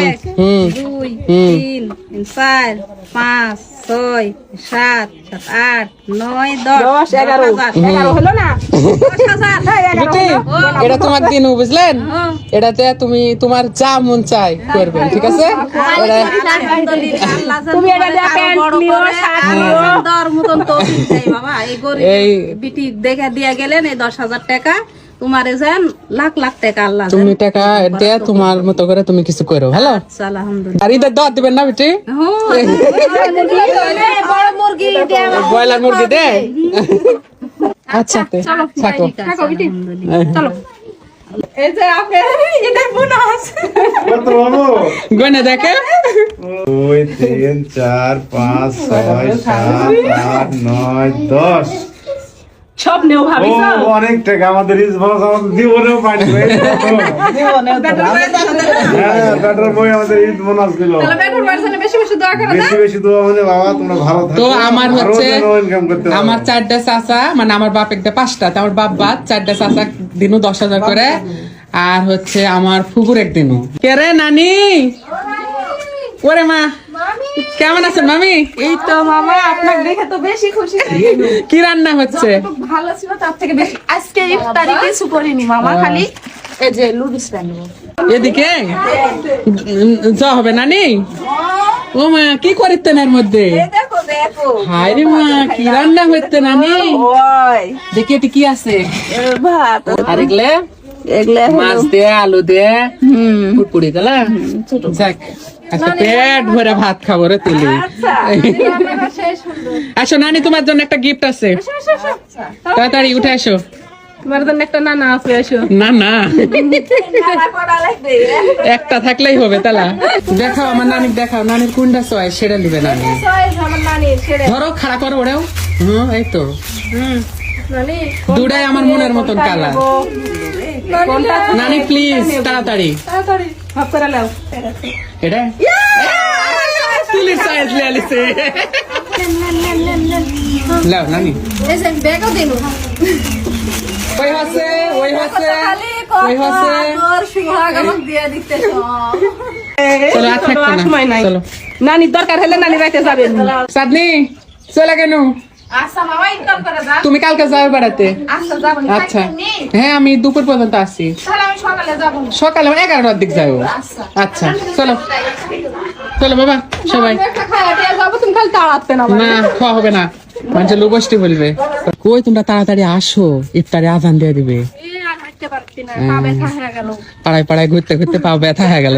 এক দুই। তিন চার পাঁচ ছয় সাত সাত আট নয় দশ এগারো এগারো হলো না এটা তোমার দিন বুঝলেন। এটাতে তুমি তোমার যা মন চাই করবেন ঠিক আছে এই- বিটি দেখে দিয়ে গেলেন এই দশ হাজার টাকা তোমারে যেন লাখ লাখ টাকা আল্লাহ তুমি টাকা দে তোমার মতো করে তুমি কিছু করো ভালো আচ্ছা, আলহামদুলিল্লাহ। আর দাওয়াত দিবেন না বেটি? হ্যাঁ, বড় মুরগি ব্রয়লার দে। আচ্ছা তে, থাকো। আলহামদুলিল্লাহ। এই যে আপনি এটা বোনাস কত বাবু গনে দেখে। দুই তিন চার পাঁচ ছয় সাত আট নয় দশ। সব নেও ও অনেক টাকা আমাদের জীবনেও পানি হ্যাঁ ব্যাটার বই আমাদের ঈদ বোনাস দিল। বেটার পারছেন বেশি বেশি দোয়া করে বেশি বেশি দোয়া মানে বাবা তোমরা ভালো থাকো। তো আমার হচ্ছে। আমার চারটা চাচা মানে আমার বাপ একটা পাঁচটা তো আমার বাপ বাদ চারটা চাচা দিনও দশ হাজার করে। আর হচ্ছে আমার ফুকুর এক দিনও কে রে নানি। ওরে মা কেমন আছেন মামি? এই তো মামা আপনাকে দেখে তো বেশি খুশি কি রান্না হচ্ছে? ভালো ছিল তার থেকে বেশি। আজকে ইফতারি কিছু করিনি মামা খালি এই যে লুডিস রান্না এদিকে? যা হবে নানি ও মা কি করিতেন এর মধ্যে? দেখো দেখো। হায় রে মা কি রান্না হইতে নানি দেখি এটি কি আছে। ভাত। আর এগুলো? এগুলা মাছ দিয়ে আলু দিয়ে পুরপুরি যাক। আচ্ছা পেট ভরে ভাত খাব রে তুলি। আসো নানি তোমার জন্য একটা গিফট আছে। তাড়াতাড়ি উঠে আসো তোমার জন্য একটা নানা আছে এসো। না না একটা থাকলেই হবে তালা। দেখাও আমার নানিক দেখাও নানির কোনটা চয় সেটা নিবে নানি। ধরো খাড়া করো ওরেও হুম এই তো। দুটাই আমার মনের মতন কালার। নানি প্লিজ তাড়াতাড়ি। ভাব করে লাও এটা? তুলির সাইজ লিয়ে আলিছে লাও নানি। ওই হচ্ছে ওই হচ্ছে ওই হচ্ছে। চলো আর থাকব না। সময় নাই। চলো। নানির দরকার হলে নানি রাইতে যাবেন চাঁদনি চলে কেন আচ্ছা তুমি কালকে যাবে বেড়াতে। আচ্ছা আচ্ছা। হ্যাঁ আমি দুপুর পর্যন্ত আসি সকালে এগারোটার দিক যাব। আচ্ছা। চলো। চলো বাবা সবাই। না খাওয়া হবে না। মানুষ লোকষ্টি বলবে। কই তোমরা তাড়াতাড়ি আসো ইফতারে আজান দিয়ে দিবে। পা পাড়ায় পাড়ায় ঘুরতে ঘুরতে পাও ব্যথা হয়ে গেল।